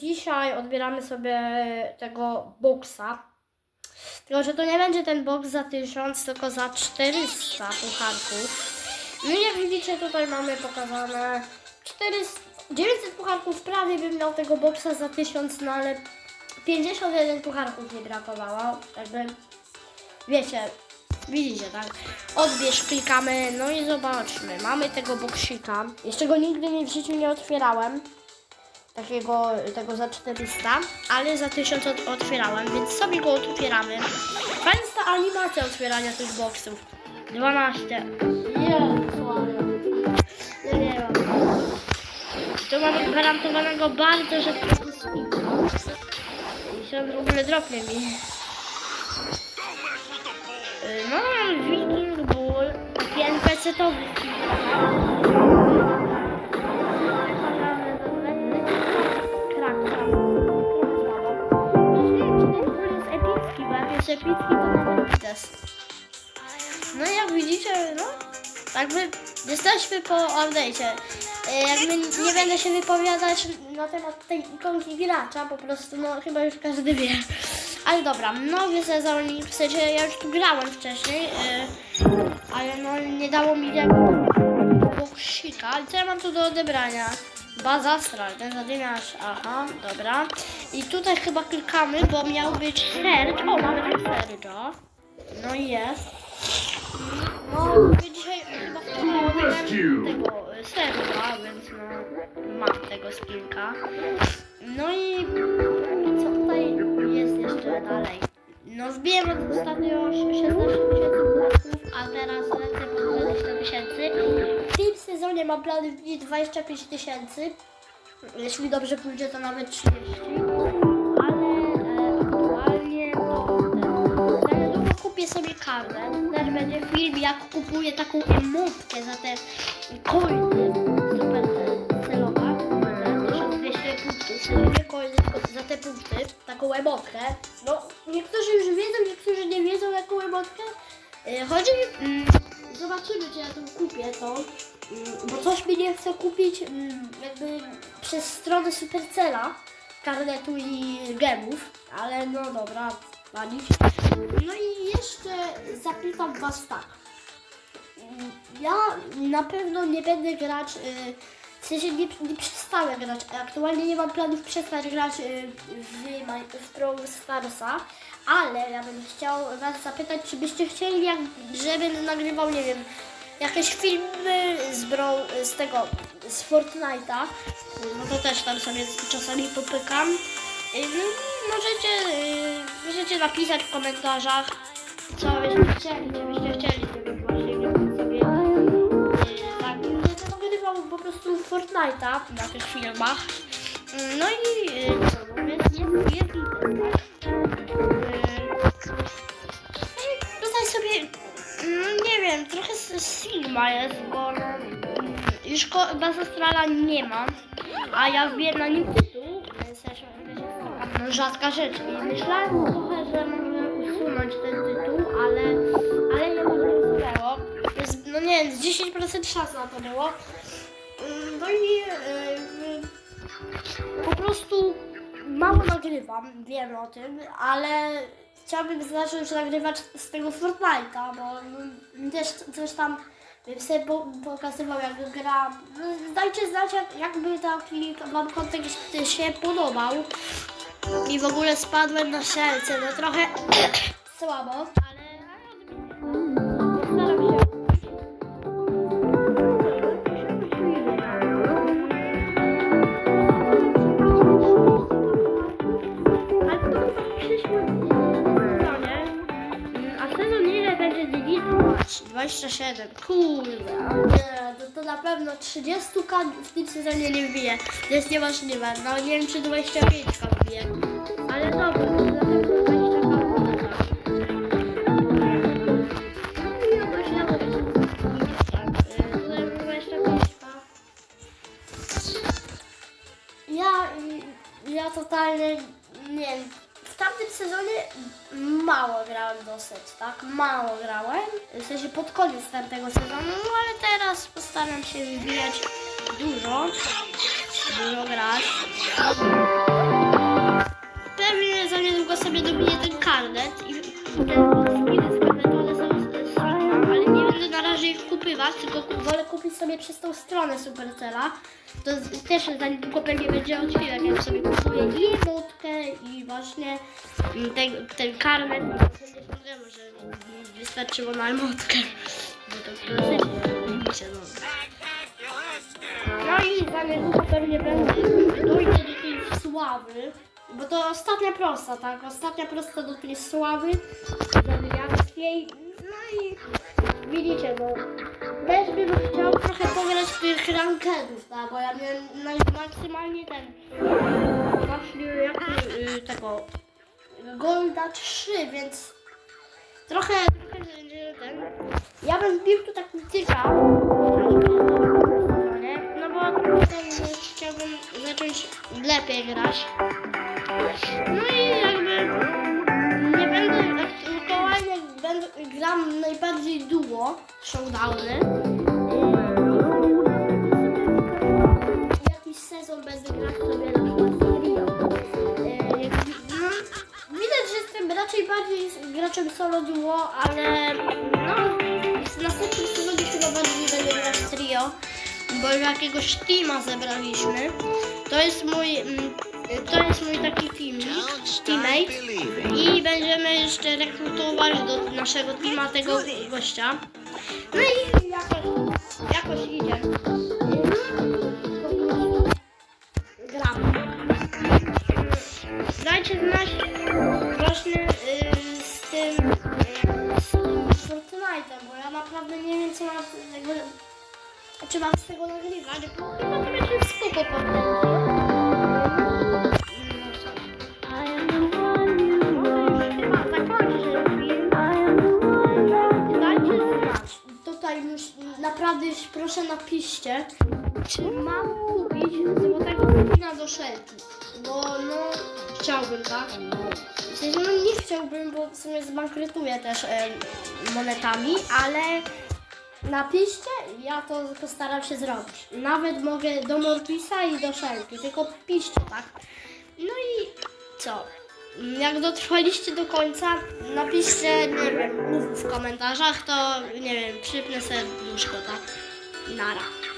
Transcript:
Dzisiaj odbieramy sobie tego boksa. Tylko, że to nie będzie ten boks za 1000, tylko za 400 pucharków. No i jak widzicie, tutaj mamy pokazane 400, 900 pucharków. Prawie bym miał tego boksa za 1000, no ale 51 pucharków mi brakowało. Jakby, wiecie, widzicie, tak? Odbierz, klikamy, no i zobaczmy. Mamy tego boksika. Jeszcze go nigdy nie w życiu nie otwierałem takiego tego za 400, ale za 1000 od, otwierałem, więc sobie go otwieramy. Fajna jest ta animacja otwierania tych boksów. 12. Jezu, ale... Nie wiem. Tu mamy gwarantowanego bardzo rzadkiego spika. I się w ogóle dropnie mi. Y, No, Viking Bull, taki NPC-towy widać. No jak widzicie, no, jakby jesteśmy po update'cie. E, Jakby nie będę się wypowiadać na temat tej ikonki gracza, po prostu, no chyba już każdy wie. Ale dobra, nowy sezon, w sensie ja już tu grałem wcześniej, e, ale no nie dało mi jakby boksika. I co ja mam tu do odebrania? Baza astral, ten zadymiarz, aha, dobra. I tutaj chyba klikamy, bo miał być serge. O, mamy ten serge'a. No i jest. No, dzisiaj chyba wczoraj tego e, serge'a, więc no, mam tego spinka. No i co tutaj jest jeszcze dalej? No wbiłem od ostatnio 16 tysięcy punktów, a teraz lecę po 20 tysięcy. W tym sezonie mam plany wbić 25 tysięcy. Jeśli dobrze pójdzie, to nawet 30. Ale e, aktualnie to ten. Niedługo kupię sobie kartę. Też będzie film, jak kupuję taką emotkę za te coiny super ce- celowa. Za 1200 punktów. Nie coiny, za te punkty. Taką emotkę. No, niektórzy już wiedzą, niektórzy nie wiedzą, jaką emotkę. E, Chodzi mi... Mm, zobaczymy, czy ja to kupię, to. Mm, Bo coś mi nie chce kupić mm, jakby przez stronę Supercella karnetu i gemów, ale no dobra, na nic. No i jeszcze zapytam was tak. Mm, Ja na pewno nie będę grać, y, w sensie nie, nie przestanę grać. Aktualnie nie mam planów przestać grać y, w, w Brawl Starsa, ale ja bym chciał was zapytać, czy byście chcieli, jak, żebym nagrywał, nie wiem, jakieś filmy z, Brawl, z tego, z Fortnite'a, no to też tam sobie czasami popykam. No, Możecie, y, możecie napisać w komentarzach, co byście chcieli, co byście chcieli, żebym właśnie sobie y, tak, po prostu Fortnite'a na tych filmach. Y, No i co, no jest, jest, jest tak? Sigma jest, no, mm, już ko- Bazastrala nie ma, a ja wbiję na nim tytuł, no, rzadka rzecz. I myślałem trochę, że może usunąć ten tytuł, ale, ale nie usunęło. Jest, no nie wiem, z 10% szans na to było. Mm, No i yy, po prostu mało nagrywam, wiem o tym, ale chciałabym zacząć nagrywać z tego Fortnite'a, bo też coś tam bym sobie po- pokazywał jak gram. No, dajcie znać jak, jakby taki wam kontekst się podobał. I w ogóle spadłem na szelce, no trochę słabo, ale 4 27, kurde. Nie, to, to na pewno 30 kan w tym sezonie nie wbije. To jest niemożliwe. No nie wiem czy 25k wbije. Ale dobra. mało grałem dosyć, tak? Mało grałem, w sensie pod koniec tamtego sezonu, no ale teraz postaram się wybijać dużo, dużo grać. Pewnie za niedługo sobie dobiję sobie przez tą stronę Supercella. To z- też za niedługo pewnie będzie odcinek, jak sobie kupuję i emotkę i właśnie ten, ten karnet. Nie problemu, że wystarczyło na emotkę. Bo to klasycznie, no. I za niedługo pewnie będę dojdę do tej sławy, bo to ostatnia prosta, tak? Ostatnia prosta do tej sławy zawywiarskiej. No i widzicie, no też bym chciał trochę pograć w tych rankedów, tak? Bo ja miałem naj- maksymalnie ten właśnie jaki, y, tego Golda 3, więc trochę, trochę y, ten. Ja bym wbił tu tak tyka. No bo ten, y, chciałbym zacząć lepiej grać. Duo showdowny. Jakiś sezon będę grać sobie na. E, no, Widać, że jestem raczej bardziej graczem solo duo, ale no, w następnym sezonie chyba bardziej będę grać trio, bo jakiegoś teama zebraliśmy. To jest mój, mm, to jest mój taki teamik, teammate i będziemy jeszcze rekrutować do naszego teama tego gościa. No i jakoś, jakoś idzie. Gramy. Dajcie znać właśnie y, z tym y, z Fortnite'em, bo ja naprawdę nie wiem co mam z tego, czy mam z tego nagrywać, bo chyba to będzie spoko potem. Dajcie proszę napiszcie, czy mam kupić złotego kupina do szelki. Bo no chciałbym, tak? No nie chciałbym, bo w sumie zbankrutuję też e, monetami, ale napiszcie, ja to postaram się zrobić. Nawet mogę do Morpisa i do Szelki, tylko piszcie, tak? No i co? Jak dotrwaliście do końca, napiszcie, nie wiem, mów w komentarzach, to nie wiem, przypnę serduszko, tak? not after.